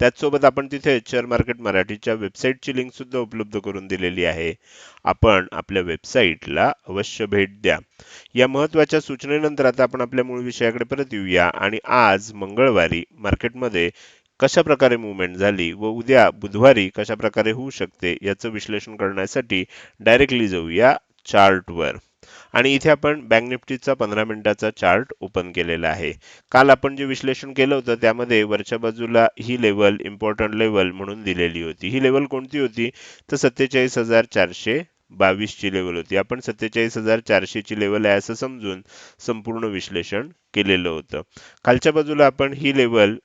त्याचसोबत आपण तिथे शेअर मार्केट मराठीच्या वेबसाईटची लिंकसुद्धा उपलब्ध करून दिलेली आहे. आपण आपल्या वेबसाईटला अवश्य भेट द्या. या महत्त्वाच्या सूचनेनंतर आता आपण आपल्या मूळ विषयाकडे परत येऊया आणि आज मंगळवारी मार्केटमध्ये कशा प्रकारे मुवमेंट झाली व उद्या बुधवारी कशा प्रकारे होऊ शकते याचं विश्लेषण करण्यासाठी डायरेक्टली जाऊया चार्टवर आणि इथे आपण बँक निफ्टीचा पंधरा मिनिटाचा चार्ट ओपन केलेला आहे. काल आपण जे विश्लेषण केलं होतं त्यामध्ये वरच्या बाजूला ही लेवल इम्पॉर्टंट लेवल म्हणून दिलेली होती. ही लेवल कोणती होती? तर सत्तेचाळीस हजार चारशे बावीसची लेवल होती. आपण सत्तेचाळीस हजार चारशेची लेवल आहे असं समजून संपूर्ण विश्लेषण केलेलं होतं. खालच्या बाजूला आपण ही लेवल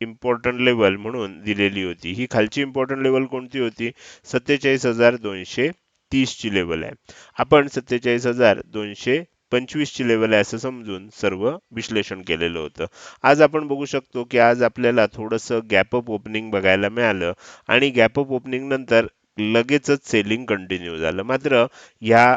इम्पॉर्टंट लेवल म्हणून दिलेली होती. ही खालची इम्पॉर्टंट लेवल कोणती होती? सत्तेचाळीस हजार दोनशे तीसची लेवल आहे. आपण सत्तेचाळीस हजार दोनशे पंचवीस ची लेवल आहे असं समजून सर्व विश्लेषण केलेलं होतं. आज आपण बघू शकतो की आज आपल्याला थोडंसं गॅपअप ओपनिंग बघायला मिळालं आणि गॅपअप ओपनिंग नंतर लगेचच सेलिंग कंटिन्यू झालं. मात्र ह्या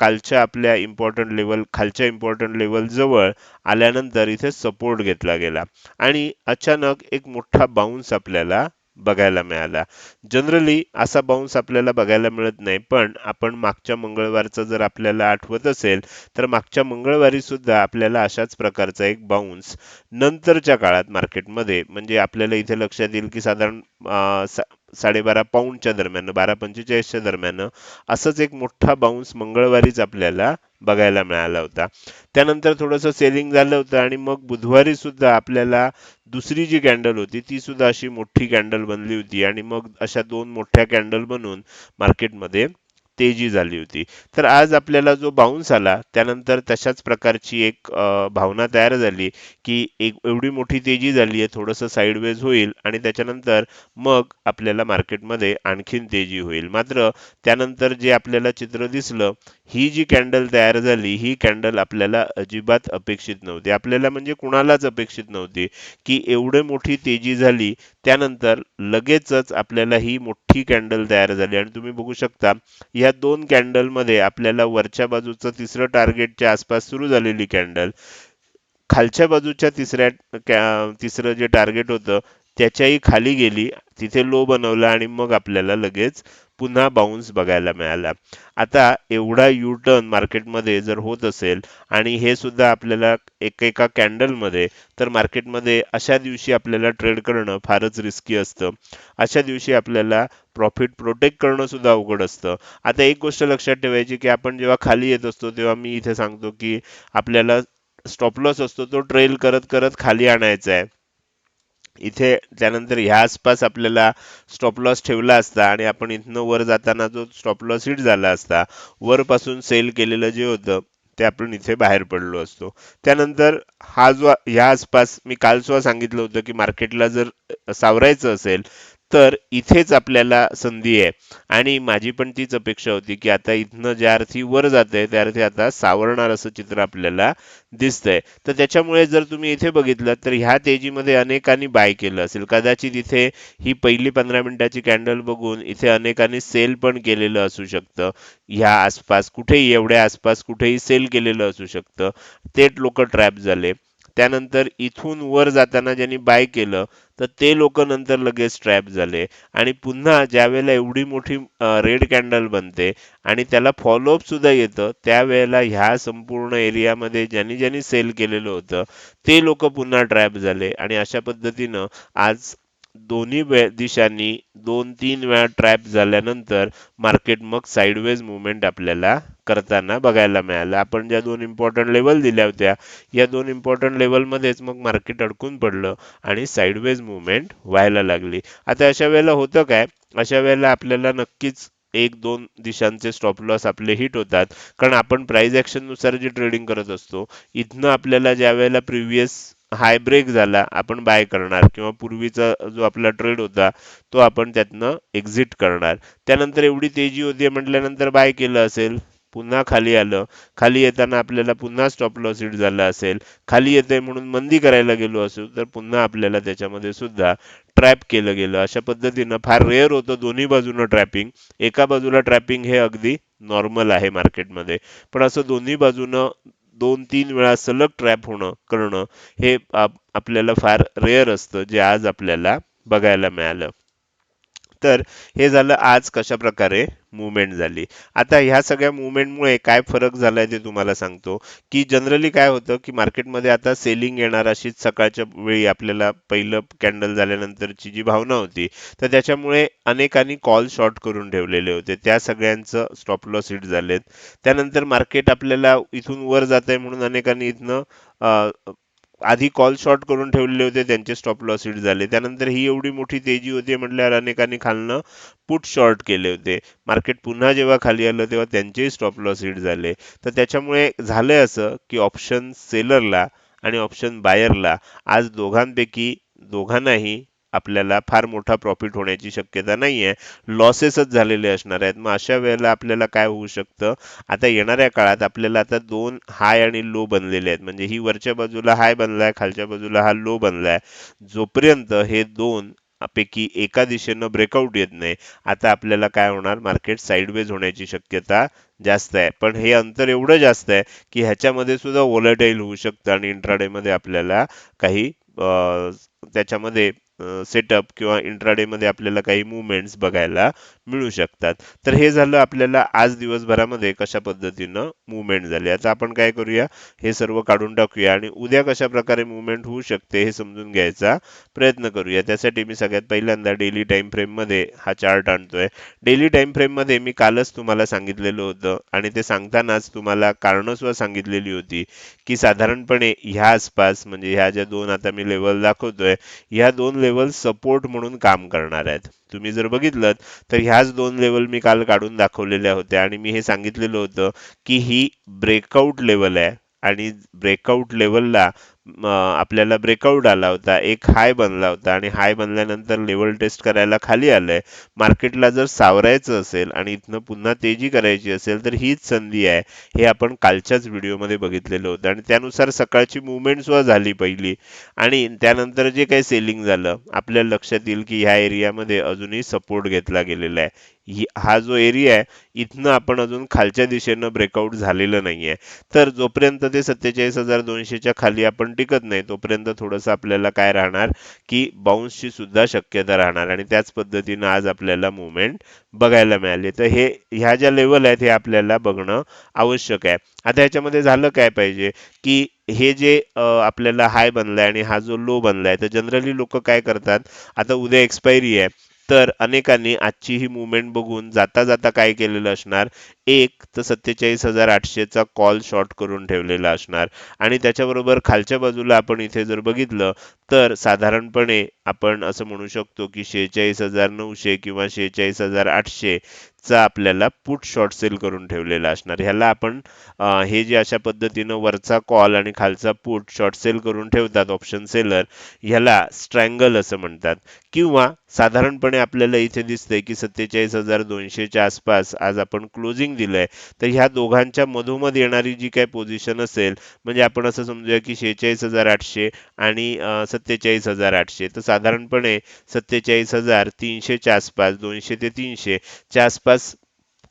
कालच्या आपल्या इम्पॉर्टंट लेवल खालच्या इम्पॉर्टंट लेवल जवळ आल्यानंतर इथे सपोर्ट घेतला गेला आणि अचानक एक मोठा बाउन्स आपल्याला बघायला मिळाला. जनरली असा बाउन्स आपल्याला बघायला मिळत नाही पण आपण मागच्या मंगळवारचा जर आपल्याला आठवत असेल तर मागच्या मंगळवारी सुद्धा आपल्याला अशाच प्रकारचा एक बाउन्स नंतरच्या काळात मार्केटमध्ये म्हणजे आपल्याला इथे लक्षात येईल की साधारण साडेबारा पाऊंडच्या दरम्यान बारा पंचेचाळीसच्या दरम्यान असंच एक मोठा बाउन्स मंगळवारीच आपल्याला बघायला मिळाला होता. त्यानंतर थोडंसं सेलिंग झालं होतं आणि मग बुधवारी सुद्धा आपल्याला दुसरी जी कॅन्डल होती ती सुद्धा अशी मोठी कॅन्डल बनली होती. आणि मग अशा दोन मोठ्या कॅन्डल बनून मार्केटमध्ये तेजी झाली होती. तर आज आपल्याला जो बाउन्स आला त्यानंतर तशाच प्रकारची एक भावना तयार झाली की एक एवढी मोठी तेजी झाली आहे थोडंसं साईडवेज होईल आणि त्याच्यानंतर मग आपल्याला मार्केटमध्ये आणखीन तेजी होईल. मात्र त्यानंतर जे आपल्याला चित्र दिसलं ही जी कॅन्डल तयार झाली ही कॅन्डल आपल्याला अजिबात अपेक्षित नव्हती. आपल्याला म्हणजे कुणालाच अपेक्षित नव्हती की एवढे मोठी तेजी झाली त्यानंतर लगेचच आपल्याला ही मोठी कॅन्डल तयार झाली. आणि तुम्ही बघू शकता या दोन कॅन्डलमध्ये आपल्याला वरच्या बाजूचं तिसरं टार्गेटच्या आसपास सुरू झालेली कॅन्डल खालच्या बाजूच्या तिसऱ्या तिसरं जे टार्गेट होतं त्याच्याही खाली गेली तिथे लो बनवला आणि मग आपल्याला लगेच पुन्हा बाउन्स बघायला मिळाला. आता एवढा यू टर्न मार्केटमध्ये जर होत असेल आणि हे सुद्धा आपल्याला एकेका कॅन्डलमध्ये तर मार्केटमध्ये अशा दिवशी आपल्याला ट्रेड करणं फारच रिस्की असतं. अशा दिवशी आपल्याला प्रॉफिट प्रोटेक्ट करणं सुद्धा अवघड असतं. आता एक गोष्ट लक्षात ठेवायची की आपण जेव्हा खाली येत असतो तेव्हा मी इथे सांगतो की आपल्याला स्टॉप लॉस असतो तो ट्रेल करत करत खाली आणायचा आहे. इथे त्यानंतर ह्या आसपास आपल्याला स्टॉप लॉस ठेवला असता आणि आपण इथनं वर जाताना जो स्टॉप लॉस हिट झाला असता वरपासून सेल केलेलं जे होतं ते आपण इथे बाहेर पडलो असतो. त्यानंतर हा जो ह्या आसपास मी काल सुद्धा सांगितलं होतं की मार्केटला जर सावरायचं असेल तर इथेच आपल्याला संधी आहे. आणि माझी पण तीच अपेक्षा होती की आता इथनं ज्या अर्थी वर जाते त्या अर्थी आता सावरणार असं चित्र आपल्याला दिसतंय. तर त्याच्यामुळे जर तुम्ही इथे बघितलं तर ह्या तेजीमध्ये अनेकांनी बाय केलं असेल. कदाचित इथे ही पहिली पंधरा मिनिटाची कॅन्डल बघून इथे अनेकांनी सेल पण केलेलं असू शकतं. ह्या आसपास कुठेही एवढ्या आसपास कुठेही सेल केलेलं असू शकतं. तेच लोक ट्रॅप झाले. त्यानंतर इथून वर जाताना ज्यांनी बाय केलं तर ते लोक नंतर लगेच ट्रॅप झाले. आणि पुन्हा ज्या वेळेला एवढी मोठी रेड कॅन्डल बनते आणि त्याला फॉलोअप सुद्धा येतं त्यावेळेला ह्या संपूर्ण एरियामध्ये ज्यांनी ज्यांनी सेल केलेलं होतं ते लोक पुन्हा ट्रॅप झाले. आणि अशा पद्धतीनं आज दोन्ही दिशांनी दोन तीन वेळा ट्रॅप झाल्यानंतर मार्केट मग साईडवेज मुवमेंट आपल्याला करताना बघायला मिळालं. आपण ज्या दोन इम्पॉर्टंट लेवल दिल्या होत्या या दोन इम्पॉर्टंट लेवलमध्येच मग मार्केट अडकून पडलं आणि साईडवेज मुवमेंट व्हायला लागली. आता अशा वेळेला होतं काय? अशा वेळेला आपल्याला नक्कीच एक दोन दिशांचे स्टॉप लॉस आपले हिट होतात. कारण आपण प्राइस ऍक्शननुसार जे ट्रेडिंग करत असतो इथनं आपल्याला ज्या वेळेला प्रिव्हियस हाय ब्रेक झाला आपण बाय करणार. किंवा पूर्वीचा जो आपला ट्रेड होता तो आपण त्यातनं एक्झिट करणार. त्यानंतर एवढी तेजी होती म्हटल्यानंतर बाय केलं असेल पुन्हा खाली आलं. खाली येताना आपल्याला पुन्हा स्टॉप लॉस हिट झाला असेल. खाली येते म्हणून मंदी करायला गेलो असू तर पुन्हा आपल्याला त्याच्यामध्ये सुद्धा ट्रॅप केलं गेलं. अशा पद्धतीनं फार रेअर होतं दोन्ही बाजूनं ट्रॅपिंग एका बाजूला ट्रॅपिंग हे अगदी नॉर्मल आहे मार्केटमध्ये पण असं दोन्ही बाजूनं दोन तीन वेळा सलग ट्रॅप होणं करणं हे आपल्याला फार रेअर असतं जे आज आपल्याला बघायला मिळालं. तर हे झालं आज कशा प्रकारे मुवमेंट झाली. आता ह्या सगळ्या मुवमेंटमुळे काय फरक झालाय ते तुम्हाला सांगतो. की जनरली काय होतं की मार्केटमध्ये आता सेलिंग येणार अशीच सकाळच्या वेळी आपल्याला पहिलं कॅन्डल झाल्यानंतरची जी भावना होती तर त्याच्यामुळे अनेकांनी कॉल शॉर्ट करून ठेवलेले होते. त्या सगळ्यांचं स्टॉप लॉस हिट झालेत. त्यानंतर मार्केट आपल्याला इथून वर जात आहे म्हणून अनेकांनी इथनं आधी कॉल शॉर्ट करून ठेवलेले होते त्यांचे स्टॉप लॉस हिट झाले. त्यानंतर ही एवढी मोठी तेजी होती म्हटल्यावर अनेकांनी खालनं पुट शॉर्ट केले होते. मार्केट पुन्हा जेव्हा खाली आलं तेव्हा त्यांचेही स्टॉप लॉस हिट झाले. तर त्याच्यामुळे झालंय असं की ऑप्शन सेलरला आणि ऑप्शन बायरला आज दोघांपैकी दोघांनाही आपल्याला फार मोठा प्रॉफिट होण्याची शक्यता नाहीये. लॉसेसच झालेले असणार आहेत. मग अशा वेळेला आपल्याला काय होऊ शकतं? आता येणाऱ्या काळात आपल्याला आता दोन हाय आणि लो बनलेले आहेत. म्हणजे ही वरच्या बाजूला हाय बनलाय खालच्या बाजूला हा लो बनलाय. जोपर्यंत हे दोन पैकी एका दिशेनं ब्रेकआउट येत नाही आता आपल्याला काय होणार? मार्केट साईडवेज होण्याची शक्यता जास्त आहे. पण हे अंतर एवढं जास्त आहे की ह्याच्यामध्ये सुद्धा वोलटाईल होऊ शकतं आणि इंट्राडे मध्ये आपल्याला काही त्याच्यामध्ये सेटअप किंवा इंट्राडे मध्ये आपल्याला काही मुवमेंट्स बघायला मिळू शकतात. तर हे झालं आपल्याला आज दिवसभरामध्ये कशा पद्धतीनं मुवमेंट झाली. आता आपण काय करूया? हे सर्व काढून टाकूया आणि उद्या कशा प्रकारे मुवमेंट होऊ शकते हे समजून घ्यायचा प्रयत्न करूया. त्यासाठी मी सगळ्यात पहिल्यांदा डेली टाइम फ्रेममध्ये हा चार्ट आणतोय. डेली टाइम फ्रेममध्ये मी कालच तुम्हाला सांगितलेलं होतं आणि ते सांगतानाच तुम्हाला कारणस्व सांगितलेली होती की साधारणपणे ह्या आसपास म्हणजे ह्या ज्या दोन आता मी लेवल दाखवतोय ह्या दोन लेवल सपोर्ट म्हणून काम करणार आहेत. तुम्ही जर बघितलं तर ह्याच दोन लेवल मी काल काढून दाखवलेल्या होत्या. आणि मी हे सांगितलेलं होतं की ही ब्रेकआउट लेवल आहे. आणि ब्रेकआउट लेवलला आपल्याला ब्रेकआउट आला होता. एक हाय बनला होता आणि हाय बनल्यानंतर लेवल टेस्ट करायला खाली आलंय. मार्केटला जर सावरायचं असेल आणि इथनं पुन्हा तेजी करायची असेल तर हीच संधी आहे. हे आपण कालच्याच व्हिडिओमध्ये बघितलेलं होतं. आणि त्यानुसार सकाळची मुवमेंट सुद्धा झाली पहिली. आणि त्यानंतर जे काही सेलिंग झालं आपल्या लक्षात येईल की ह्या एरियामध्ये अजूनही सपोर्ट घेतला गेलेला आहे. हा जो एरिया आहे इथनं आपण अजून खालच्या दिशेनं ब्रेकआउट झालेलं नाहीये. तर जोपर्यंत ते सत्तेचाळीस हजार दोनशेच्या खाली आपण टिकत नाही तोपर्यंत थोडंसं आपल्याला काय राहणार की बाउन्सची सुद्धा शक्यता राहणार आणि त्याच पद्धतीनं आज आपल्याला मुवमेंट बघायला मिळाली. तर हे ह्या ज्या लेवल आहेत हे आपल्याला बघणं आवश्यक आहे. आता ह्याच्यामध्ये झालं काय पाहिजे की हे जे आपल्याला हाय बनलाय आणि हा जो लो बनलाय तर जनरली लोक काय करतात आता उद्या एक्सपायरी आहे तर अनेकांनी आजची ही मुवमेंट बघून जाता जाता काय केलेलं असणार? एक तर सत्तेचाळीस हजार आठशेचा कॉल शॉर्ट करून ठेवलेला असणार. आणि त्याच्याबरोबर खालच्या बाजूला आपण इथे जर बघितलं तर साधारणपणे आपण असं म्हणू शकतो की शेहेचाळीस हजार नऊशे किंवा शेहेचाळीस हजार आठशे चा आपल्याला पुट शॉर्ट सेल करून ठेवलेला असणार. ह्याला आपण हे जे अशा पद्धतीनं वरचा कॉल आणि खालचा पुट शॉर्ट सेल करून ठेवतात ऑप्शन सेलर ह्याला स्ट्रँगल असं म्हणतात. किंवा साधारणपणे आपल्याला इथे दिसतंय की सत्तेचाळीस हजार दोनशेच्या आसपास आज आपण क्लोजिंग दिलंय. तर ह्या दोघांच्या मधोमध येणारी जी काही पोझिशन असेल म्हणजे आपण असं समजूया की शेहेचाळीस हजार आठशे आणि सत्तेचाळीस हजार आठशे. तर साधारणपणे सत्तेचाळीस हजार तीनशेच्या आसपास दोनशे ते तीनशे च्या जवळपास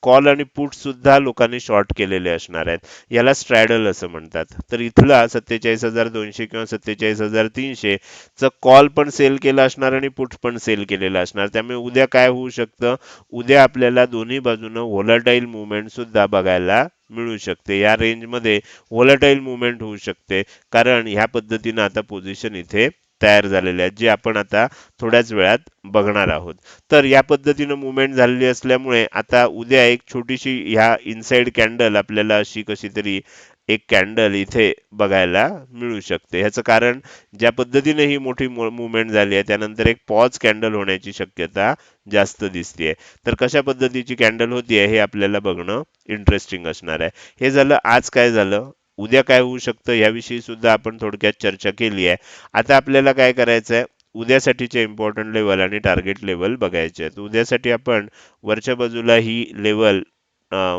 कॉल आणि पुट सुद्धा लोकांनी शॉर्ट केलेले असणार आहेत. याला स्ट्रॅडल असं म्हणतात. तर इथला सत्तेचाळीस हजार दोनशे किंवा सत्तेचाळीस हजार तीनशे च कॉल पण सेल केला असणार आणि पुट पण सेल केलेला असणार. त्यामुळे उद्या काय होऊ शकतं? उद्या आपल्याला दोन्ही बाजूनं व्होलाटाईल मुवमेंट सुद्धा बघायला मिळू शकते. या रेंजमध्ये व्होलाटाईल मुवमेंट होऊ शकते. कारण ह्या पद्धतीनं आता पोझिशन इथे तयार झालेले आहेत जे आपण आता थोड्याच वेळात बघणार आहोत. तर या पद्धतीनं मुवमेंट झालेली असल्यामुळे आता उद्या एक छोटीशी ह्या इनसाइड कॅन्डल आपल्याला अशी कशी तरी एक कॅन्डल इथे बघायला मिळू शकते. ह्याचं कारण ज्या पद्धतीने ही मोठी मुवमेंट झाली आहे त्यानंतर एक पॉज कॅन्डल होण्याची शक्यता जास्त दिसतेय. तर कशा पद्धतीची कॅन्डल होतीये हे आपल्याला बघणं इंटरेस्टिंग असणार आहे. हे झालं आज काय झालं? उद्या काय होऊ शकतं याविषयी सुद्धा आपण थोडक्यात चर्चा केली आहे. आता आपल्याला काय करायचं आहे उद्यासाठीचे इम्पॉर्टंट लेवल आणि टार्गेट लेवल बघायचे आहेत. उद्यासाठी आपण वरच्या बाजूला ही लेवल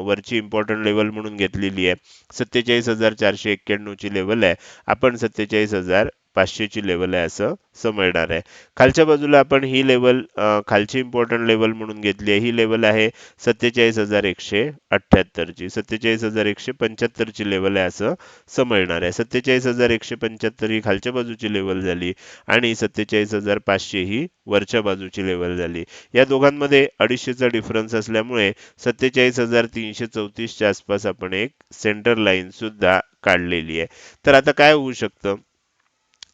वरची इम्पॉर्टंट लेवल म्हणून घेतलेली आहे. सत्तेचाळीस हजार चारशे एक्क्याण्णवची लेवल आहे. आपण सत्तेचाळीस हजार पाचशेची लेवल आहे असं समजणार आहे. खालच्या बाजूला आपण ही लेवल खालची इम्पॉर्टंट लेवल म्हणून घेतली आहे. ही लेवल आहे सत्तेचाळीस हजार एकशे अठ्ठ्याहत्तरची. सत्तेचाळीस हजार एकशे पंच्याहत्तरची लेवल आहे असं समजणार आहे. सत्तेचाळीस हजार एकशे पंच्याहत्तर ही खालच्या बाजूची लेवल झाली आणि सत्तेचाळीस हजार पाचशे ही वरच्या बाजूची लेवल झाली. या दोघांमध्ये अडीचशेचा डिफरन्स असल्यामुळे सत्तेचाळीस हजार तीनशे चौतीसच्या आसपास आपण एक सेंटर लाईन सुद्धा काढलेली आहे. तर आता काय होऊ शकतं?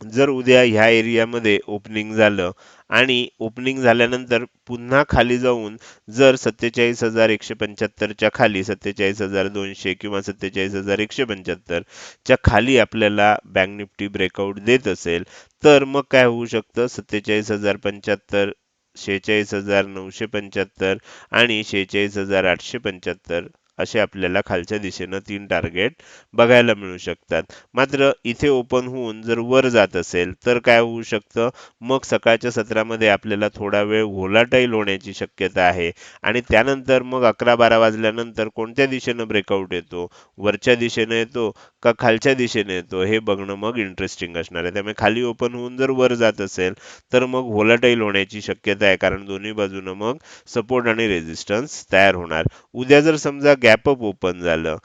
जर उद्या ह्या एरियामध्ये ओपनिंग झालं आणि ओपनिंग झाल्यानंतर पुन्हा खाली जाऊन जर सत्तेचाळीस हजार एकशे पंच्याहत्तरच्या खाली सत्तेचाळीस हजार दोनशे किंवा सत्तेचाळीस हजार एकशे पंच्याहत्तर च्या खाली आपल्याला बँक निफ्टी ब्रेकआउट देत असेल तर मग काय होऊ शकतं? सत्तेचाळीस हजार पंच्याहत्तर शेहेचाळीस हजार नऊशे पंच्याहत्तर आणि शेहेचाळीस हजार आठशे पंच्याहत्तर असे आपल्याला खालच्या दिशेनं तीन टार्गेट बघायला मिळू शकतात. मात्र इथे ओपन होऊन जर वर जात असेल तर काय होऊ शकतं? मग सकाळच्या सत्रामध्ये आपल्याला थोडा वेळ व्होलाटाईल होण्याची शक्यता आहे. आणि त्यानंतर मग अकरा बारा वाजल्यानंतर कोणत्या दिशेनं ब्रेकआउट येतो? वरच्या दिशेनं येतो का खालच्या दिशेने येतो? हे बघणं मग इंटरेस्टिंग असणार आहे. त्यामुळे खाली ओपन होऊन जर वर जात असेल तर मग व्होलाटाईल होण्याची शक्यता आहे. कारण दोन्ही बाजूनं मग सपोर्ट आणि रेजिस्टन्स तयार होणार. उद्या जर समजा गॅपअप ओपन झालं.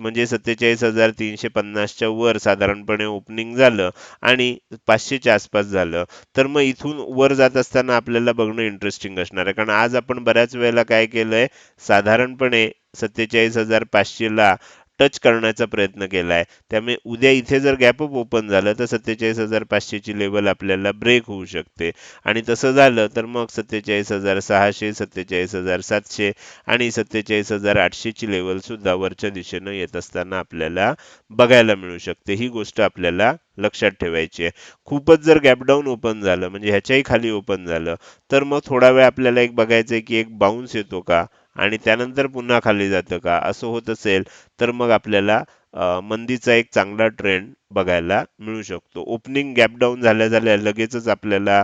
म्हणजे सत्तेचाळीस हजार तीनशे पन्नासच्या वर साधारणपणे ओपनिंग झालं आणि पाचशेच्या आसपास झालं. तर मग इथून वर जात असताना आपल्याला बघणं इंटरेस्टिंग असणार आहे. कारण आज आपण बऱ्याच वेळेला काय केलंय? साधारणपणे सत्तेचाळीस हजार पाचशेला टच करण्याचा प्रयत्न केला आहे त्यामुळे उद्या इथे जर गॅप अप ओपन झालं तर सत्तेचाळीस हजार पाचशेची लेवल आपल्याला ब्रेक होऊ शकते. आणि तसं झालं तर मग सत्तेचाळीस हजार सहाशे सत्तेचाळीस हजार सातशे आणि सत्तेचाळीस हजार आठशेची लेवल सुद्धा वरच्या दिशेनं येत असताना आपल्याला बघायला मिळू शकते. ही गोष्ट आपल्याला लक्षात ठेवायची. आहे खूपच जर गॅपडाऊन ओपन झालं म्हणजे ह्याच्याही खाली ओपन झालं तर मग थोडा वेळ आपल्याला एक बघायचं आहे की एक बाउन्स येतो का? आणि त्यानंतर पुन्हा खाली जातं का? असं होत असेल तर मग आपल्याला मंदीचा एक चांगला ट्रेंड बघायला मिळू शकतो. ओपनिंग गॅप डाऊन झाल्या झाल्या लगेचच आपल्याला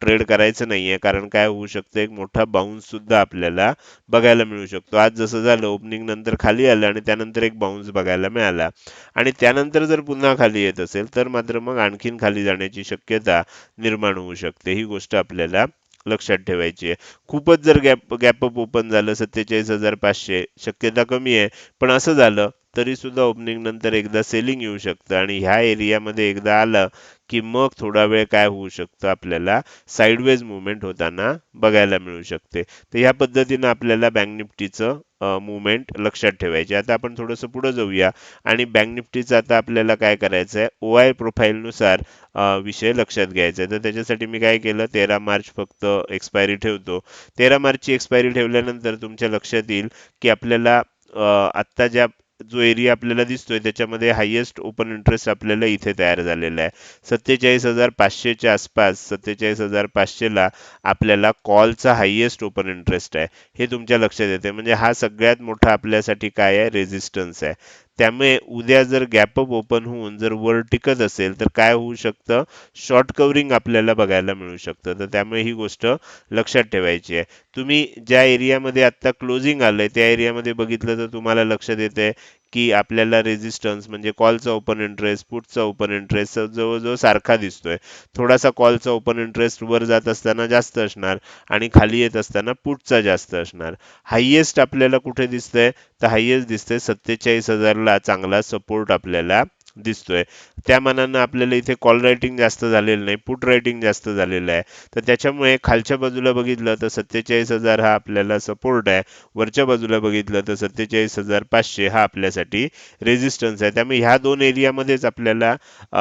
ट्रेड करायचं नाहीये. कारण काय होऊ शकतं एक मोठा बाउन्स सुद्धा आपल्याला बघायला मिळू शकतो. आज जसं झालं ओपनिंग नंतर खाली आलं आणि त्यानंतर एक बाउन्स बघायला मिळाला. आणि त्यानंतर जर पुन्हा खाली येत असेल तर मात्र मग आणखीन खाली जाण्याची शक्यता निर्माण होऊ शकते. ही गोष्ट आपल्याला लक्षात ठेवायची आहे. खूपच जर गॅप गॅपअप ओपन झालं सत्तेचाळीस हजार पाचशे शक्यता कमी आहे. पण असं झालं तरी सुद्धा ओपनिंग नंतर एकदा सेलिंग येऊ शकतं. आणि ह्या एरियामध्ये एकदा आलं की मग थोडा वेळ काय होऊ शकतं आपल्याला? साईडवेज मुवमेंट होताना बघायला मिळू शकते. तर ह्या पद्धतीनं आपल्याला बँक निफ्टीचं मुवमेंट लक्षात ठेवायचे. आता आपण थोडंसं पुढं जाऊया. आणि बँक निफ्टीचं आता आपल्याला काय करायचं आहे ओ आय प्रोफाईलनुसार विषय लक्षात घ्यायचा आहे तर त्याच्यासाठी मी काय केलं? तेरा मार्च फक्त एक्सपायरी ठेवतो. तेरा मार्चची एक्सपायरी ठेवल्यानंतर तुमच्या लक्षात येईल की आपल्याला आत्ता ज्या जो एरिया आपल्याला दिसतोय त्याच्यामध्ये हायेस्ट ओपन इंटरेस्ट आपल्याला इथे तयार झालेला आहे. सत्तेचाळीस हजार पाचशेच्या आसपास सत्तेचाळीस हजार पाचशेला आपल्याला कॉलचा हायेस्ट ओपन इंटरेस्ट आहे. हे तुमच्या लक्षात येते. म्हणजे हा सगळ्यात मोठा आपल्यासाठी काय आहे? रेझिस्टन्स आहे. त्यामुळे उद्या जर गॅपअप ओपन होऊन जर वर टिकत असेल तर काय होऊ शकतं? शॉर्ट कव्हरिंग आपल्याला बघायला मिळू शकतं. तर त्यामुळे ही गोष्ट लक्षात ठेवायची आहे. तुम्ही ज्या एरियामध्ये आता क्लोजिंग आलंय त्या एरियामध्ये बघितलं तर तुम्हाला लक्षात येते की आपल्याला रेझिस्टन्स म्हणजे कॉलचा ओपन इंटरेस्ट पुटचा ओपन इंटरेस्ट जवळजवळ सारखा दिसतोय. थोडासा कॉलचा ओपन इंटरेस्ट वर जात असताना जास्त असणार आणि खाली येत असताना पुटचा जास्त असणार. हायेस्ट आपल्याला कुठे दिसतंय? तर हायेस्ट दिसतंय सत्तेचाळीस हजारला चांगला सपोर्ट आपल्याला दिसतोय. त्या मानानं आपल्याला इथे कॉल रायटिंग जास्त झालेलं नाही पुट रायटिंग जास्त झालेलं आहे. तर त्याच्यामुळे खालच्या बाजूला बघितलं तर सत्तेचाळीस हजार हा आपल्याला सपोर्ट आहे. वरच्या बाजूला बघितलं तर सत्तेचाळीस हजार पाचशे हा आपल्यासाठी रेजिस्टन्स आहे. त्यामुळे ह्या दोन एरियामध्येच आपल्याला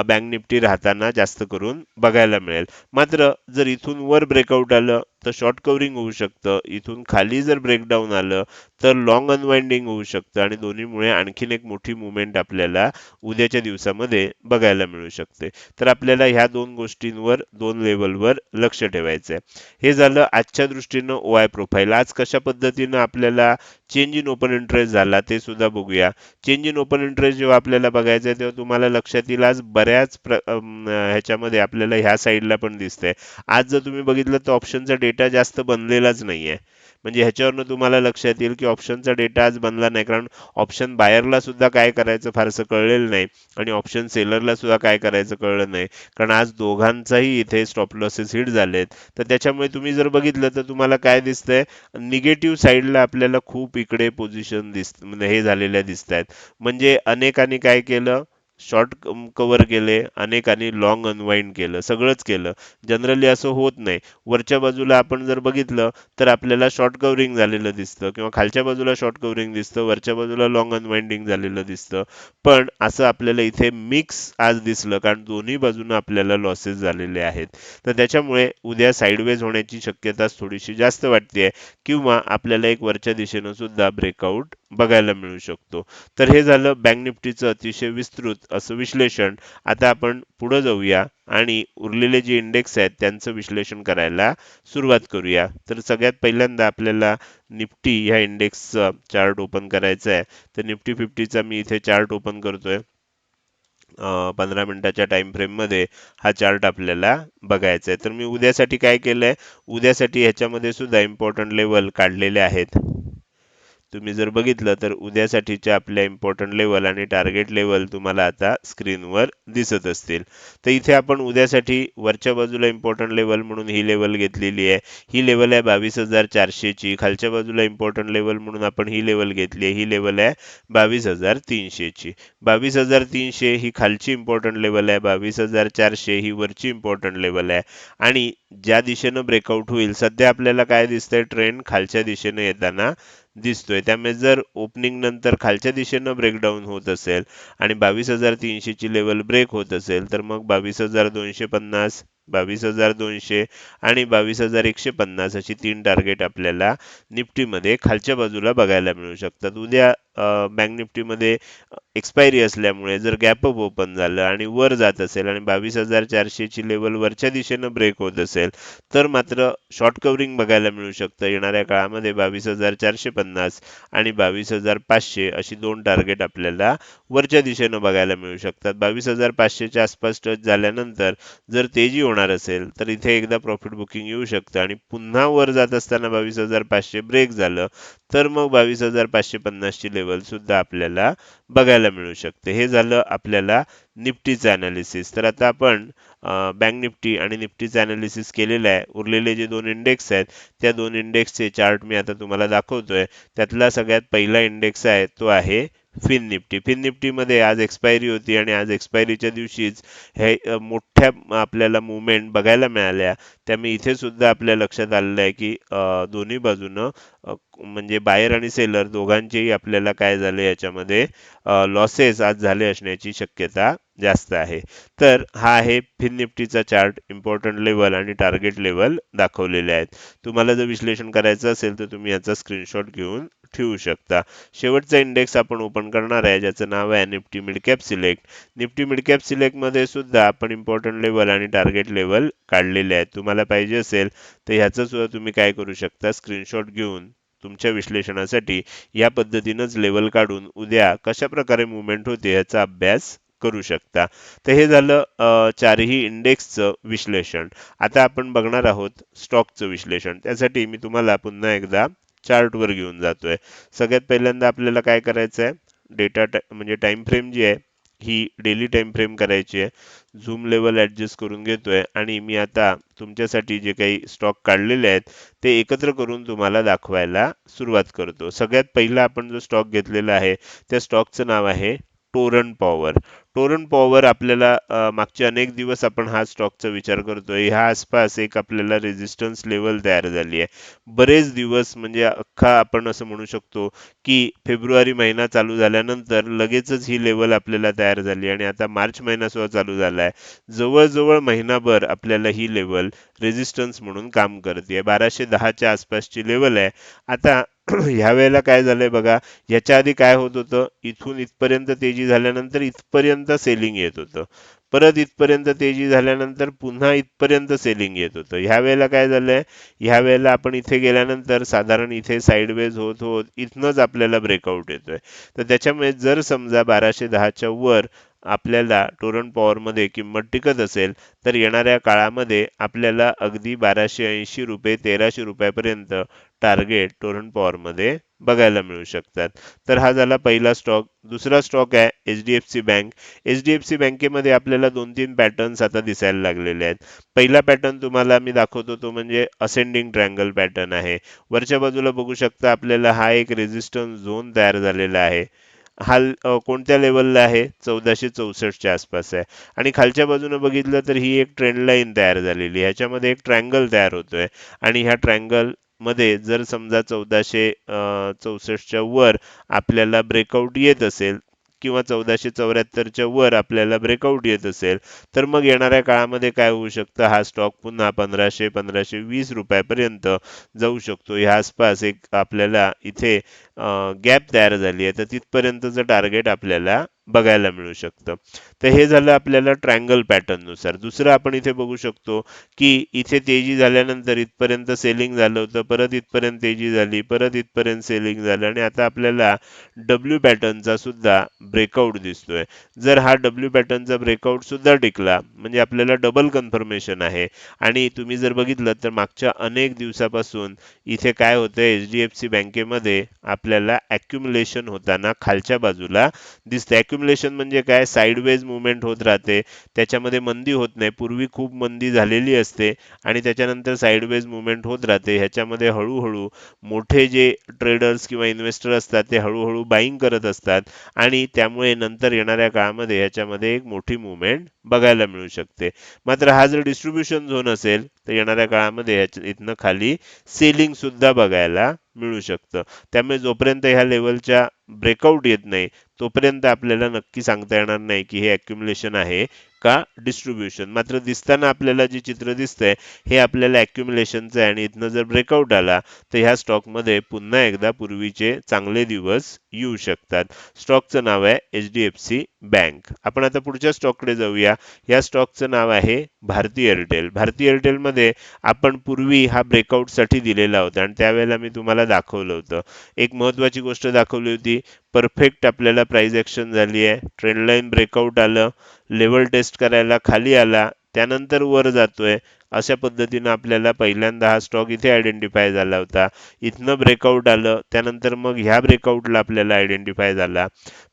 बँक निफ्टी राहताना जास्त करून बघायला मिळेल. मात्र जर इथून वर ब्रेकआउट आलं तर शॉर्ट कव्हरिंग होऊ शकतं. इथून खाली जर ब्रेकडाऊन आलं तर लॉंग अनवाइंडिंग होऊ शकतं आणि दोन्हीमुळे आणखीन एक मोठी मुवमेंट आपल्याला उद्याच्या दिवसामध्ये बघायला मिळू शकते. तर आपल्याला ह्या दोन गोष्टींवर दोन लेवलवर लक्ष ठेवायचं आहे हे झालं आजच्या दृष्टीनं ओ आय प्रोफाईल आज कशा पद्धतीनं आपल्याला चेंज इन ओपन इंटरेस्ट झाला ते सुद्धा बघूया. चेंज इन ओपन इंटरेस्ट जेव्हा आपल्याला बघायचं आहे तेव्हा तुम्हाला लक्षात येईल आज बऱ्याच प्र ह्याच्यामध्ये आपल्याला ह्या साईडला पण दिसतंय. आज जर तुम्ही बघितलं तर ऑप्शनचा डेटा जास्त बनलेलाच नाहीये. म्हणजे ह्याच्यावरनं तुम्हाला लक्षात येईल की ऑप्शनचा डेटा आज बनला नाही. कारण ऑप्शन बायरला सुद्धा काय करायचं फारसं कळलेलं नाही. आणि ऑप्शन सेलरला सुद्धा काय करायचं कळलं नाही. कारण आज दोघांचाही इथे स्टॉप लॉसेस हिट झालेत. तर त्याच्यामुळे तुम्ही जर बघितलं तर तुम्हाला काय दिसतंय? निगेटिव्ह साईडला आपल्याला खूप इकडे पोझिशन दिस म्हणजे हे झालेल्या दिसत आहेत म्हणजे अनेकांनी काय केलं? शॉर्ट कव्हर केले अनेकांनी लॉंग अनवाइंड केलं सगळंच केलं. जनरली असं होत नाही. वरच्या बाजूला आपण जर बघितलं तर आपल्याला शॉर्ट कव्हरिंग झालेलं दिसतं किंवा खालच्या बाजूला शॉर्ट कव्हरिंग दिसतं वरच्या बाजूला लॉंग अनवाइंडिंग झालेलं दिसतं. पण असं आपल्याला इथे मिक्स आज दिसलं कारण दोन्ही बाजूनं आपल्याला लॉसेस झालेले आहेत. तर त्याच्यामुळे उद्या साईडवेज होण्याची शक्यता थोडीशी जास्त वाटते किंवा आपल्याला एक वरच्या दिशेनं सुद्धा ब्रेकआउट बघायला मिळू शकतो. तर हे झालं बँक निफ्टीचं अतिशय विस्तृत असं विश्लेषण. आता आपण पुढं जाऊया आणि उरलेले जे इंडेक्स आहेत त्यांचं विश्लेषण करायला सुरुवात करूया. तर सगळ्यात पहिल्यांदा आपल्याला निफ्टी ह्या इंडेक्सचा चार्ट ओपन करायचा आहे. तर निफ्टी फिफ्टीचा मी इथे चार्ट ओपन करतोय. पंधरा मिनिटाच्या टाइम फ्रेममध्ये हा चार्ट आपल्याला बघायचा आहे. तर मी उद्यासाठी काय केलंय? उद्यासाठी ह्याच्यामध्ये सुद्धा इम्पॉर्टंट लेवल काढलेले आहेत. तुम्ही जर बघितलं तर उद्यासाठीच्या आपल्या इम्पॉर्टंट लेवल आणि टार्गेट लेवल तुम्हाला आता स्क्रीनवर दिसत असतील. तर इथे आपण उद्यासाठी वरच्या बाजूला इम्पॉर्टंट लेवल म्हणून ही लेवल घेतलेली आहे. ही लेवल आहे बावीस हजार चारशेची. खालच्या बाजूला इम्पॉर्टंट लेवल म्हणून आपण ही लेवल घेतली आहे. ही लेवल आहे बावीस हजार तीनशेची. बावीस हजार तीनशे ही खालची इम्पॉर्टंट लेवल आहे. बावीस हजार चारशे ही वरची इम्पॉर्टंट लेवल आहे. आणि ज्या दिशेनं ब्रेकआउट होईल सध्या आपल्याला काय दिसतंय? ट्रेंड खालच्या दिशेनं येताना दिसतोय. त्यामुळे जर ओपनिंग नंतर खालच्या दिशेनं ब्रेकडाऊन होत असेल आणि बावीस हजार तीनशेची लेवल ब्रेक होत असेल तर मग बावीस हजार दोनशे पन्नास बावीस हजार दोनशे आणि बावीस हजार एकशे पन्नास अशी तीन टार्गेट आपल्याला निफ्टीमध्ये खालच्या बाजूला बघायला मिळू शकतात. उद्या बँक निफ्टीमध्ये एक्सपायरी असल्यामुळे जर गॅप अप ओपन झालं आणि वर जात असेल आणि बावीस हजार चारशेची लेवल वरच्या दिशेनं ब्रेक होत असेल तर मात्र शॉर्ट कवरिंग बघायला मिळू शकतं. येणाऱ्या काळामध्ये बावीस हजार चारशे पन्नास आणि बावीस हजार पाचशे अशी दोन टार्गेट आपल्याला वरच्या दिशेनं बघायला मिळू शकतात. बावीस हजार पाचशेच्या आसपास टच झाल्यानंतर जर तेजी होणार असेल तर इथे एकदा प्रॉफिट बुकिंग येऊ शकतं. आणि पुन्हा वर जात असताना बावीस हजार पाचशे ब्रेक झालं तर मग बावीस हजार पाचशे पन्नासची लेवल सुद्धा आपल्याला बघायला मिळू शकते. हे झालं आपल्याला निफ्टीचं ॲनालिसिस तर आता आपण बँक निफ्टी आणि निफ्टीचं ॲनालिसिस केलेलं आहे. उरलेले जे दोन इंडेक्स आहेत त्या दोन इंडेक्सचे चार्ट मी आता तुम्हाला दाखवतोय. त्यातला सगळ्यात पहिला इंडेक्स आहे तो आहे फिन निफ्टी. फिन निफ्टीमध्ये आज एक्सपायरी होती आणि आज एक्सपायरीच्या दिवशीच हे मोठ्या आपल्याला मुवमेंट बघायला मिळाल्या. त्यामुळे इथे सुद्धा आपल्या लक्षात आलेलं आहे की दोन्ही बाजूनं म्हणजे बायर आणि सेलर दोघांचेही आपल्याला काय झाले याच्यामध्ये लॉसेस आज झाले असण्याची शक्यता जास्त आहे. तर हा आहे फिन निफ्टीचा चार्ट इम्पॉर्टंट लेवल आणि टार्गेट लेवल दाखवलेले आहेत. तुम्हाला जर विश्लेषण करायचं असेल तर तुम्ही याचा स्क्रीनशॉट घेऊन ठेवू शकता. शेवटचा इंडेक्स आपण ओपन करणार आहे ज्याचं नाव आहे Nifty midcap select Nifty midcap सिलेक्टमध्ये सिलेक्टमध्ये सुद्धा आपण इम्पॉर्टंट लेवल आणि टार्गेट लेवल काढलेले आहेत. तुम्हाला पाहिजे असेल तर ह्याचं सुद्धा तुम्ही काय करू शकता? स्क्रीनशॉट घेऊन तुमच्या विश्लेषणासाठी या पद्धतीनंच लेवल काढून उद्या कशा प्रकारे मुवमेंट होते याचा अभ्यास करू शकता. तर हे झालं चारही इंडेक्सचं विश्लेषण. आता आपण बघणार आहोत स्टॉकचं विश्लेषण. त्यासाठी मी तुम्हाला पुन्हा एकदा चार्टवर घेऊन जातोय. सगळ्यात पहिल्यांदा आपल्याला काय करायचं आहे डेटा म्हणजे टाइम फ्रेम जी आहे ही डेली टाइम फ्रेम करायची आहे. झूम लेवल ॲडजस्ट करून घेतोय आणि मी आता तुमच्यासाठी जे काही स्टॉक काढलेले आहेत ते एकत्र करून तुम्हाला दाखवायला सुरुवात करतो. सगळ्यात पहिला आपण जो स्टॉक घेतलेला आहे त्या स्टॉकचं नाव आहे टोरन पॉवर. टोरन पॉवर आपल्याला मागचे अनेक दिवस आपण हा स्टॉकचा विचार करतोय. ह्या आसपास एक आपल्याला रेजिस्टन्स लेवल तयार झाली आहे. बरेच दिवस म्हणजे अख्खा आपण असं म्हणू शकतो की फेब्रुवारी महिना चालू झाल्यानंतर लगेचच ही लेवल आपल्याला तयार झाली आणि आता मार्च महिना सुद्धा चालू झाला आहे. जवळजवळ महिनाभर आपल्याला ही लेवल रेझिस्टन्स म्हणून काम करते बाराशे दहाच्या आसपासची लेवल आहे. आता ह्या वेळेला काय झालंय बघा याच्या आधी काय होत होतं इथून इथपर्यंत तेजी झाल्यानंतर इथपर्यंत सेलिंग येत होतं. परत इथपर्यंत तेजी झाल्यानंतर पुन्हा इथपर्यंत सेलिंग येत होतं. ह्या वेळेला काय झालंय ह्या वेळेला आपण इथे गेल्यानंतर साधारण इथे साईडवेज होत होत इथनंच आपल्याला ब्रेकआउट येतोय. तर त्याच्यामुळे जर समजा बाराशे दहाच्या वर आपल्याला टोरंट पॉवरमध्ये किंमत टिकत असेल तर येणाऱ्या काळामध्ये आपल्याला अगदी बाराशे ऐंशी रुपये तेराशे रुपयापर्यंत टार्गेट टोरंट पॉवरमध्ये बघायला मिळू शकतात. तर हा झाला पहिला स्टॉक दुसरा स्टॉक आहे H D F C bank H D F C बँकेमध्ये आपल्याला दोन तीन पॅटर्न्स आता दिसायला लागलेले आहेत. पहिला पॅटर्न तुम्हाला मी दाखवतो तो म्हणजे असेंडिंग ट्रँगल पॅटर्न आहे. वरच्या बाजूला बघू शकता आपल्याला हा एक रेजिस्टन्स झोन तयार झालेला आहे. हा कोणत्या लेवलला आहे? चौदाशे चौसष्टच्या आसपास आहे. आणि खालच्या बाजूने बघितलं तर ही एक ट्रेंड लाईन तयार झालेली आहे. ह्याच्यामध्ये एक ट्रँगल तयार होतोय. आणि ह्या ट्रँगलमध्ये जर समजा चौदाशे चौसष्टच्या वर आपल्याला ब्रेकआउट येत असेल किंवा चौदाशे चौऱ्याहत्तरच्या वर आपल्याला ब्रेकआउट येत असेल तर मग येणाऱ्या काळामध्ये काय होऊ शकतं? हा स्टॉक पुन्हा पंधराशे पंधराशे वीस रुपयापर्यंत जाऊ शकतो. ह्या आसपास एक आपल्याला इथे गॅप तयार झाली आहे. तर तिथपर्यंतचं टार्गेट आपल्याला बघायला मिळू शकतं. तर हे झालं आपल्याला ट्रँगल पॅटर्ननुसार दुसरं आपण इथे बघू शकतो की इथे तेजी झाल्यानंतर इथपर्यंत सेलिंग झालं होतं परत इथपर्यंत तेजी झाली परत इथपर्यंत सेलिंग झालं आणि आता आपल्याला डब्ल्यू पॅटर्नचा सुद्धा ब्रेकआउट दिसतोय. जर हा डब्ल्यू पॅटर्नचा ब्रेकआउट सुद्धा टिकला म्हणजे आपल्याला डबल कन्फर्मेशन आहे. आणि तुम्ही जर बघितलं तर मागच्या अनेक दिवसापासून इथे काय होतंय एच डी एफ सी बँकेमध्ये आपल्याला अक्युमुलेशन होताना खालच्या बाजूला दिसतंय. अक्युमुलेशन म्हणजे काय? साईडवेज मुवमेंट होत राहते. त्याच्यामध्ये मंदी होत नाही. पूर्वी खूप मंदी झालेली असते आणि त्याच्यानंतर साईडवेज मुवमेंट होत राहते. ह्याच्यामध्ये हळूहळू मोठे जे ट्रेडर्स किंवा इन्व्हेस्टर असतात ते हळूहळू बाईंग करत असतात आणि त्यामुळे नंतर येणाऱ्या काळामध्ये ह्याच्यामध्ये एक मोठी मुवमेंट बघायला मिळू शकते. मात्र हा जर डिस्ट्रीब्युशन झोन असेल तर येणाऱ्या काळामध्ये ह्याच्या इथनं खाली सेलिंग सुद्धा बघायला मिळू शकतं. त्यामुळे जोपर्यंत ह्या लेवलच्या ब्रेकआउट येत नाही. तोपर्यंत आपल्याला नक्की सांगता येणार नाही की हे अॅक्युम्युलेशन आहे का डिस्ट्रीब्युशन मात्र दिसताना आपल्याला जे चित्र दिसतंय हे आपल्याला अॅक्युम्युलेशनचं आहे आणि इथनं जर ब्रेकआउट आला तर ह्या स्टॉकमध्ये पुन्हा एकदा पूर्वीचे चांगले दिवस येऊ शकतात. स्टॉकचं नाव आहे H D F C bank आपण आता पुढच्या स्टॉककडे जाऊया. या स्टॉकचं नाव आहे भारती एअरटेल भारती एअरटेलमध्ये आपण पूर्वी हा ब्रेकआउटसाठी दिलेला होता आणि त्यावेळेला मी तुम्हाला दाखवलं होतं. एक महत्त्वाची गोष्ट दाखवली होती परफेक्ट आपल्याला प्राईज ॲक्शन झाली आहे. ट्रेंडलाईन ब्रेकआउट आलं. लेवल टेस्ट करायला खाली आला. त्यानंतर वर जातोय. अशा पद्धतीनं आपल्याला पहिल्यांदा हा स्टॉक इथे आयडेंटिफाय झाला होता. इथनं ब्रेकआउट आलं त्यानंतर मग ह्या ब्रेकआउटला आपल्याला आयडेंटिफाय झाला.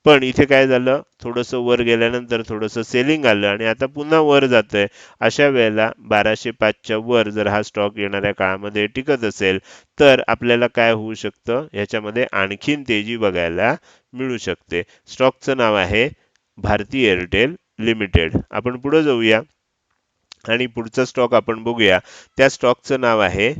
पण इथे काय झालं? थोडंसं वर गेल्यानंतर थोडंसं सेलिंग आलं आणि आता पुन्हा वर जातंय. अशा वेळेला बाराशे पाचच्या वर जर हा स्टॉक येणाऱ्या काळामध्ये टिकत असेल तर आपल्याला काय होऊ शकतं? ह्याच्यामध्ये आणखीन तेजी बघायला मिळू शकते. स्टॉकचं नाव आहे भारती एअरटेल लिमिटेड. आपण पुढे जाऊया. आणि पुढचा स्टॉक आपण बघूया. त्या स्टॉकचं नाव आहे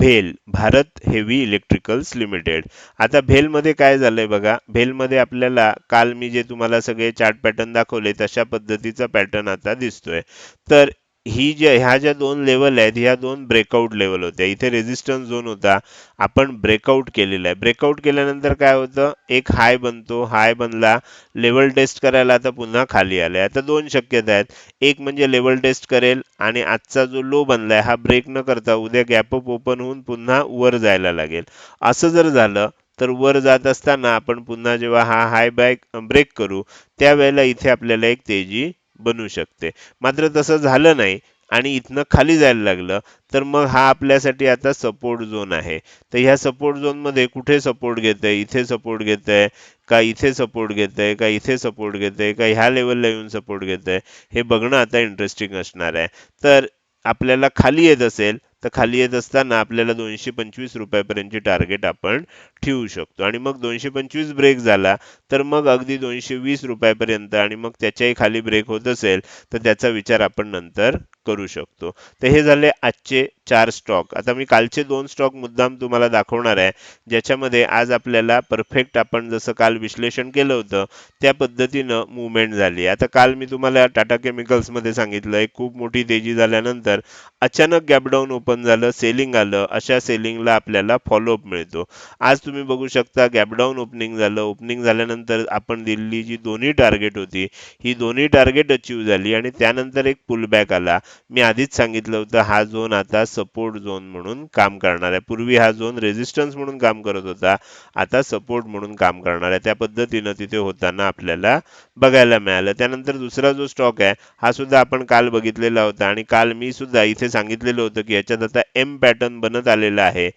भेल भारत हेवी इलेक्ट्रिकल्स लिमिटेड आता भेलमध्ये काय झालं आहे बघा? भेलमध्ये आपल्याला काल मी जे तुम्हाला सगळे चार्ट पॅटर्न दाखवले तशा पद्धतीचा पॅटर्न आता दिसतोय. तर ही जे ह्या ज्या दोन लेवल आहेत ह्या दोन ब्रेकआउट लेवल होत्या. इथे रेझिस्टन्स झोन होता. आपण ब्रेकआउट केलेला आहे. ब्रेकआउट केल्यानंतर काय होतं? एक हाय बनतो. हाय बनला. लेवल टेस्ट करायला आता पुन्हा खाली आलाय. आता दोन शक्यता आहेत. एक म्हणजे लेवल टेस्ट करेल आणि आजचा जो लो बनलाय हा ब्रेक न करता उद्या गॅपअप ओपन होऊन पुन्हा वर जायला लागेल. असं जर झालं तर वर जात असताना आपण पुन्हा जेव्हा हा हाय बॅक ब्रेक करू त्यावेळेला इथे आपल्याला एक तेजी बनू शकते. मात्र तसं झालं नाही आणि इथनं खाली जायला लागलं तर मग हा आपल्यासाठी आता सपोर्ट झोन आहे. तर ह्या सपोर्ट झोनमध्ये कुठे सपोर्ट घेतंय? इथे सपोर्ट घेतंय? का इथे सपोर्ट घेतंय? का इथे सपोर्ट घेतंय? का ह्या लेवलला येऊन सपोर्ट घेतंय? हे बघणं आता इंटरेस्टिंग असणार आहे. तर आपल्याला खाली येत असेल तर खाली येत असताना आपल्याला दोनशे पंचवीस रुपयापर्यंतची टार्गेट आपण ठेवू शकतो. आणि मग दोनशे पंचवीस ब्रेक झाला तर मग अगदी दोनशे वीस रुपयापर्यंत आणि मग त्याच्याही खाली ब्रेक होत असेल तर त्याचा विचार आपण नंतर करू शकतो. तर हे झाले आजचे चार स्टॉक. आता मी कालचे दोन स्टॉक मुद्दाम तुम्हाला दाखवणार आहे ज्याच्यामध्ये आज आपल्याला परफेक्ट आपण जसं काल विश्लेषण केलं होतं त्या पद्धतीनं मुवमेंट झाली आता काल मी तुम्हाला टाटा केमिकल्समध्ये सांगितलं एक खूप मोठी तेजी झाल्यानंतर अचानक गॅपडाऊन ओपन झालं सेलिंग आलं अशा सेलिंगला आपल्याला फॉलोअप मिळतो. आज तुम्ही बघू शकता गॅपडाऊन ओपनिंग झालं. ओपनिंग झाल्यानंतर आपण दिल्ली जी दोन्ही टार्गेट होती ही दोन्ही टार्गेट अचीव झाली आणि त्यानंतर एक पुलबॅक आला. मी आधीच सांगितलं होतं हा झोन आता सपोर्ट झोन म्हणून काम करणार आहे पूर्वी हा झोन रेझिस्टन्स म्हणून काम करत होता. आता सपोर्ट म्हणून काम करणार आहे त्या पद्धतीनं तिथे होताना आपल्याला बघायला मिळालं. त्यानंतर दुसरा जो स्टॉक आहे हा सुद्धा आपण काल बघितलेला होता. आणि काल मी सुद्धा इथे सांगितलेलं होतं की याच्यात आता एम पॅटर्न बनत आलेला आहे.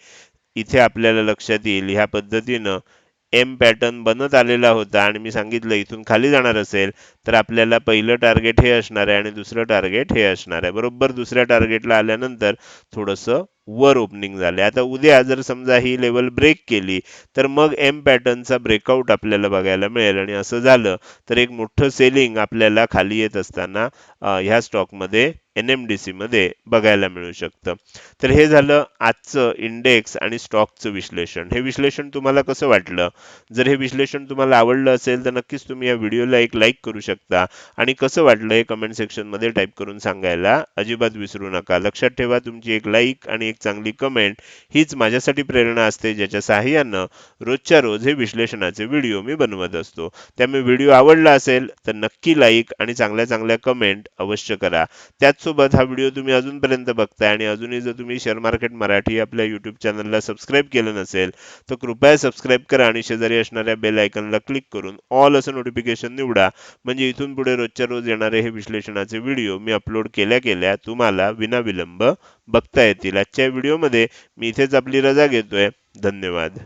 इथे आपल्याला लक्षात येईल ह्या पद्धतीनं एम पॅटर्न बनत आलेला होता. आणि मी सांगितलं इथून खाली जाणार असेल तर आपल्याला पहिलं टार्गेट हे असणार आहे आणि दुसरं टार्गेट हे असणार आहे. बरोबर? दुसऱ्या टार्गेटला आल्यानंतर थोडंसं वर ओपनिंग झाले. आता उद्या जर समजा ही लेवल ब्रेक केली तर मग एम पॅटर्नचा ब्रेकआउट आपल्याला बघायला मिळेल. आणि असं झालं तर एक मोठं सेलिंग आपल्याला खाली येत असताना ह्या स्टॉकमध्ये एन एम डी मध्ये बघायला मिळू शकतं. तर हे झालं आजचं इंडेक्स आणि स्टॉकचं विश्लेषण. हे विश्लेषण तुम्हाला कसं वाटलं? जर हे विश्लेषण तुम्हाला आवडलं असेल तर नक्कीच तुम्ही या व्हिडिओला एक लाईक करू शकता. आणि कसं वाटलं हे कमेंट सेक्शनमध्ये टाईप करून सांगायला अजिबात विसरू नका. लक्षात ठेवा तुमची एक लाईक आणि एक एक चांगली कमेंट हीच माझ्यासाठी प्रेरणा असते ज्याच्या साहाय्यानं रोजच्या रोज हे विश्लेषणाचे व्हिडिओ मी बनवत असतो. त्यामुळे व्हिडिओ आवडला असेल तर नक्की लाईक आणि चांगल्या चांगल्या कमेंट अवश्य करा. त्याचसोबत हा व्हिडिओ तुम्ही अजूनपर्यंत बघताय आणि अजूनही जर तुम्ही शेअर मार्केट मराठी आपल्या यूट्यूब चॅनलला सबस्क्राईब केलं नसेल तर कृपया सबस्क्राईब करा आणि शेजारी असणाऱ्या बेल आयकनला क्लिक करून ऑल असं नोटिफिकेशन निवडा. म्हणजे इथून पुढे रोजच्या रोज येणारे हे विश्लेषणाचे व्हिडिओ मी अपलोड केल्या केल्या तुम्हाला विनाविलंब बघता येतील आजच्या व्हिडिओमध्ये मी इथेच आपली रजा घेतोय. धन्यवाद.